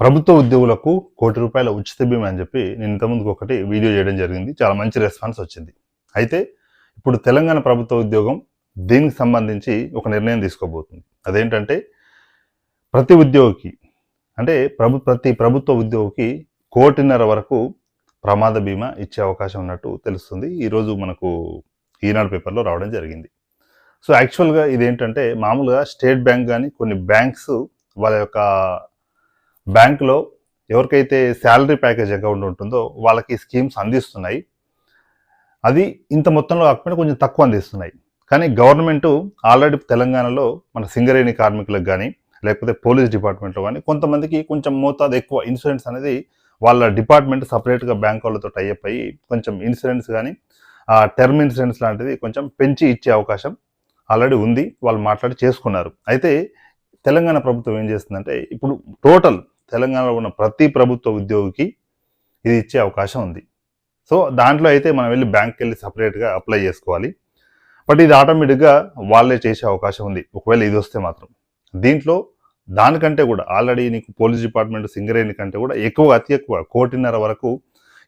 ప్రభుత్వ ఉద్యోగులకు కోటి రూపాయల ఉచిత బీమా అని చెప్పి నేను ఇంతకుముందుకు ఒకటి వీడియో చేయడం జరిగింది. చాలా మంచి రెస్పాన్స్ వచ్చింది. అయితే ఇప్పుడు తెలంగాణ ప్రభుత్వ ఉద్యోగం దీనికి సంబంధించి ఒక నిర్ణయం తీసుకోబోతుంది. అదేంటంటే ప్రతి ఉద్యోగికి అంటే ప్రభు ప్రతి ప్రభుత్వ ఉద్యోగికి కోటిన్నర వరకు ప్రమాద బీమా ఇచ్చే అవకాశం ఉన్నట్టు తెలుస్తుంది. ఈరోజు మనకు ఈనాడు పేపర్లో రావడం జరిగింది. సో యాక్చువల్గా ఇదేంటంటే మామూలుగా స్టేట్ బ్యాంక్ కానీ కొన్ని బ్యాంక్స్ వాళ్ళ యొక్క బ్యాంకులో ఎవరికైతే శాలరీ ప్యాకేజ్ అకౌంట్ ఉంటుందో వాళ్ళకి స్కీమ్స్ అందిస్తున్నాయి. అది ఇంత మొత్తంలో కాకపోయినా కొంచెం తక్కువ అందిస్తున్నాయి. కానీ గవర్నమెంట్ ఆల్రెడీ తెలంగాణలో మన సింగరేణి కార్మికులకు కానీ లేకపోతే పోలీస్ డిపార్ట్మెంట్లో కానీ కొంతమందికి కొంచెం మోతాదు ఎక్కువ. ఇన్సూరెన్స్ అనేది వాళ్ళ డిపార్ట్మెంట్ సపరేట్గా బ్యాంక్ వాళ్ళతో టైఅప్ అయ్యి కొంచెం ఇన్సూరెన్స్ కానీ టర్మ్ ఇన్సూరెన్స్ లాంటిది కొంచెం పెంచి ఇచ్చే అవకాశం ఆల్రెడీ ఉంది. వాళ్ళు మాట్లాడి చేసుకున్నారు. అయితే తెలంగాణ ప్రభుత్వం ఏం చేస్తుందంటే ఇప్పుడు టోటల్ తెలంగాణలో ఉన్న ప్రతి ప్రభుత్వ ఉద్యోగికి ఇది ఇచ్చే అవకాశం ఉంది. సో దాంట్లో అయితే మనం వెళ్ళి బ్యాంక్కి వెళ్ళి సపరేట్గా అప్లై చేసుకోవాలి. బట్ ఇది ఆటోమేటిక్గా వాళ్ళే చేసే అవకాశం ఉంది. ఒకవేళ ఇది వస్తే మాత్రం. దీంట్లో దానికంటే కూడా ఆల్రెడీ నీకు పోలీస్ డిపార్ట్మెంట్ సింగరేణి కంటే కూడా ఎక్కువ అతి ఎక్కువ కోటిన్నర వరకు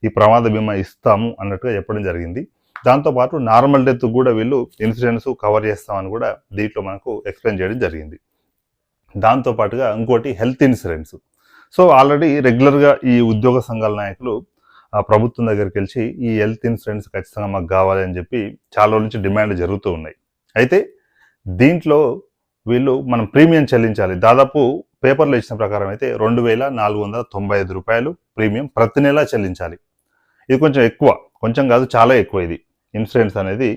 ఈ ప్రమాద బీమా ఇస్తాము అన్నట్టుగా చెప్పడం జరిగింది. దాంతోపాటు నార్మల్ డెత్ కూడా వీళ్ళు ఇన్సూరెన్స్ కవర్ చేస్తామని కూడా దీంట్లో మనకు ఎక్స్ప్లెయిన్ చేయడం జరిగింది. దాంతోపాటుగా ఇంకోటి హెల్త్ ఇన్సూరెన్స్. సో ఆల్రెడీ రెగ్యులర్గా ఈ ఉద్యోగ సంఘాల నాయకులు ప్రభుత్వం దగ్గరికి వెళ్ళి ఈ హెల్త్ ఇన్సూరెన్స్ ఖచ్చితంగా మాకు కావాలి అని చెప్పి చాలా రోజుల నుంచి డిమాండ్ జరుగుతూ ఉన్నాయి. అయితే దీంట్లో వీళ్ళు మనం ప్రీమియం చెల్లించాలి. దాదాపు పేపర్లో ఇచ్చిన ప్రకారం అయితే రెండు వేల నాలుగు వందల తొంభై ఐదు రూపాయలు ప్రీమియం ప్రతి నెల చెల్లించాలి. ఇది కొంచెం ఎక్కువ కొంచెం కాదు చాలా ఎక్కువ ఇది. ఇన్సూరెన్స్ అనేది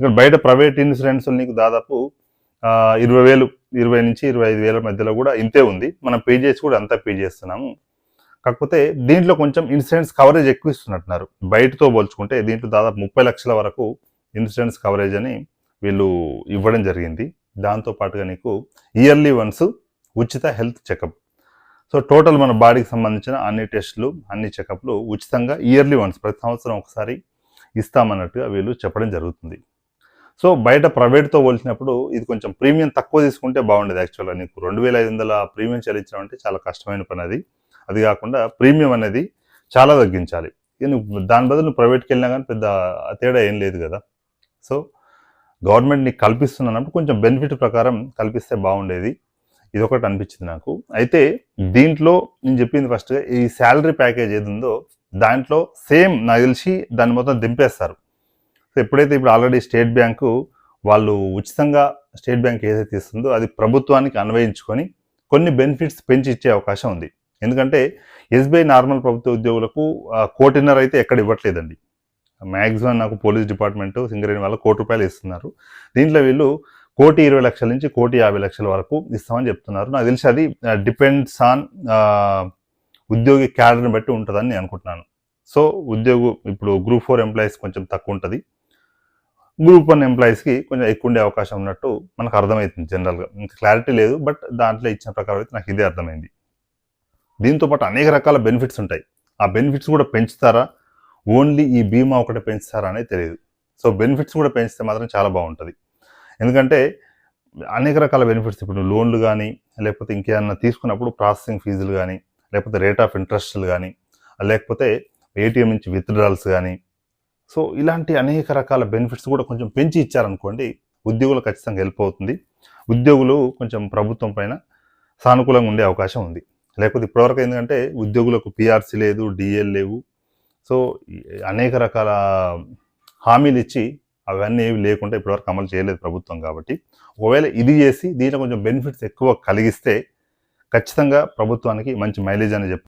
ఇక్కడ బయట ప్రైవేట్ ఇన్సూరెన్స్ నీకు దాదాపు ఇరవై వేలు ఇరవై నుంచి ఇరవై ఐదు వేల మధ్యలో కూడా ఇంతే ఉంది. మనం పే చేసి కూడా అంతా పే చేస్తున్నాము. కాకపోతే దీంట్లో కొంచెం ఇన్సూరెన్స్ కవరేజ్ ఎక్కువ ఇస్తున్నట్టున్నారు. బయటతో పోల్చుకుంటే దీంట్లో దాదాపు ముప్పై లక్షల వరకు ఇన్సూరెన్స్ కవరేజ్ అని వీళ్ళు ఇవ్వడం జరిగింది. దాంతో పాటుగా నీకు ఇయర్లీ వన్స్ ఉచిత హెల్త్ చెకప్ సో టోటల్ మన బాడీకి సంబంధించిన అన్ని టెస్టులు అన్ని చెకప్లు ఉచితంగా ఇయర్లీ వన్స్ ప్రతి సంవత్సరం ఒకసారి ఇస్తామన్నట్టుగా వీళ్ళు చెప్పడం జరుగుతుంది. సో బయట ప్రైవేట్తో పోల్చినప్పుడు ఇది కొంచెం ప్రీమియం తక్కువ తీసుకుంటే బాగుండేది యాక్చువల్గా నీకు రెండు వేల ఐదు వందల ప్రీమియం చెల్లించడం అంటే చాలా కష్టమైన పని అది. అది కాకుండా ప్రీమియం అనేది చాలా తగ్గించాలి. నువ్వు దాని బదులు నువ్వు ప్రైవేట్కి వెళ్ళినా కానీ పెద్ద తేడా ఏం లేదు కదా. సో గవర్నమెంట్ నీకు కల్పిస్తున్నప్పుడు కొంచెం బెనిఫిట్ ప్రకారం కల్పిస్తే బాగుండేది. ఇది ఒకటి అనిపించింది నాకు. అయితే దీంట్లో నేను చెప్పింది ఫస్ట్గా ఈ శాలరీ ప్యాకేజ్ ఏది ఉందో దాంట్లో సేమ్ నాకు తెలిసి దాన్ని మొత్తం దింపేస్తారు. సో ఎప్పుడైతే ఇప్పుడు ఆల్రెడీ స్టేట్ బ్యాంకు వాళ్ళు ఉచితంగా స్టేట్ బ్యాంక్ ఏదైతే ఇస్తుందో అది ప్రభుత్వానికి అన్వయించుకొని కొన్ని బెనిఫిట్స్ పెంచి ఇచ్చే అవకాశం ఉంది. ఎందుకంటే ఎస్బీఐ నార్మల్ ప్రభుత్వ ఉద్యోగులకు కోటిన్నర అయితే ఎక్కడ ఇవ్వట్లేదండి. మ్యాక్సిమం నాకు పోలీస్ డిపార్ట్మెంట్ సింగరేణి వాళ్ళు కోటి రూపాయలు ఇస్తున్నారు. దీంట్లో వీళ్ళు కోటి ఇరవై లక్షల నుంచి కోటి యాభై లక్షల వరకు ఇస్తామని చెప్తున్నారు. నాకు తెలిసి అది డిపెండ్స్ ఆన్ ఉద్యోగి క్యాడర్ని బట్టి ఉంటుందని నేను అనుకుంటున్నాను. సో ఉద్యోగు ఇప్పుడు గ్రూప్ ఫోర్ ఎంప్లాయీస్ కొంచెం తక్కువ ఉంటుంది. గ్రూప్ వన్ ఎంప్లాయీస్కి కొంచెం ఎక్కువ ఉండే అవకాశం ఉన్నట్టు మనకు అర్థమవుతుంది జనరల్గా. ఇంకా క్లారిటీ లేదు బట్ దాంట్లో ఇచ్చిన ప్రకారం అయితే నాకు ఇదే అర్థమైంది. దీంతో పాటు అనేక రకాల బెనిఫిట్స్ ఉంటాయి. ఆ బెనిఫిట్స్ కూడా పెంచుతారా? ఓన్లీ ఈ బీమా ఒకటే పెంచుతారా అనేది తెలియదు. సో బెనిఫిట్స్ కూడా పెంచితే మాత్రం చాలా బాగుంటుంది. ఎందుకంటే అనేక రకాల బెనిఫిట్స్ ఇప్పుడు లోన్లు కానీ లేకపోతే ఇంకేమన్నా తీసుకున్నప్పుడు ప్రాసెసింగ్ ఫీజులు కానీ లేకపోతే రేట్ ఆఫ్ ఇంట్రెస్ట్లు కానీ లేకపోతే ఏటీఎం నుంచి విత్డ్రాల్స్ కానీ సో ఇలాంటి అనేక రకాల బెనిఫిట్స్ కూడా కొంచెం పెంచి ఇచ్చారనుకోండి ఉద్యోగులు ఖచ్చితంగా హెల్ప్ అవుతుంది. ఉద్యోగులు కొంచెం ప్రభుత్వం పైన సానుకూలంగా ఉండే అవకాశం ఉంది. లేకపోతే ఇప్పటివరకు ఏంటంటే ఉద్యోగులకు పిఆర్సీ లేదు డిఎల్ లేవు. సో అనేక రకాల హామీలు ఇచ్చి అవన్నీ ఏవి లేకుండా ఇప్పటివరకు అమలు చేయలేదు ప్రభుత్వం కాబట్టి. ఒకవేళ ఇది చేసి దీంట్లో కొంచెం బెనిఫిట్స్ ఎక్కువ కలిగిస్తే ఖచ్చితంగా ప్రభుత్వానికి మంచి మైలేజ్ అని చెప్పారు